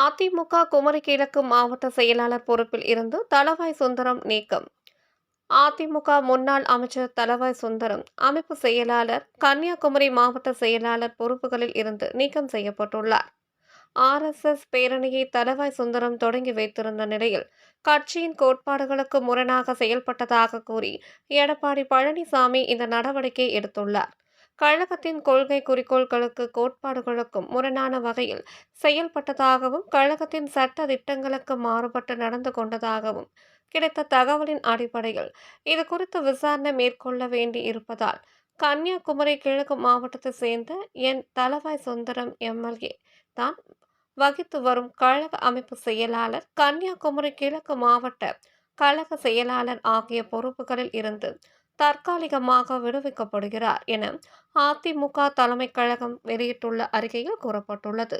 அதிமுக குமரி கிழக்கு மாவட்ட செயலாளர் பொறுப்பில் இருந்து தளவாய் சுந்தரம் நீக்கம். அதிமுக முன்னாள் அமைச்சர் தளவாய் சுந்தரம் அமைப்பு செயலாளர் கன்னியாகுமரி மாவட்ட செயலாளர் பொறுப்புகளில் இருந்து நீக்கம் செய்யப்பட்டுள்ளார். ஆர்எஸ்எஸ் பேரணியை தளவாய் சுந்தரம் தொடங்கி வைத்திருந்த நிலையில் கட்சியின் கோட்பாடுகளுக்கு முரணாக செயல்பட்டதாக கூறி எடப்பாடி பழனிசாமி இந்த நடவடிக்கை எடுத்துள்ளார். கழகத்தின் கொள்கை குறிக்கோள்களுக்கு கோட்பாடுகளுக்கும் முரணான வகையில் செயல்பட்டதாகவும் கழகத்தின் சட்ட திட்டங்களுக்கு மாறுபட்டு நடந்து கொண்டதாகவும் கிடைத்த தகவலின் அடிப்படையில் இது குறித்து விசாரணை மேற்கொள்ள வேண்டி இருப்பதால் கன்னியாகுமரி கிழக்கு மாவட்டத்தை சேர்ந்த என் தலவாய் சுந்தரம் எம்எல்ஏ தான் வகித்து வரும் கழக அமைப்பு செயலாளர் கன்னியாகுமரி கிழக்கு மாவட்ட கழக செயலாளர் ஆகிய பொறுப்புகளில் இருந்து தற்காலிகமாக விடுவிக்கப்படுகிறார் என அதிமுக தலைமை கழகம் வெளியிட்டுள்ள அறிக்கையில் கூறப்பட்டுள்ளது.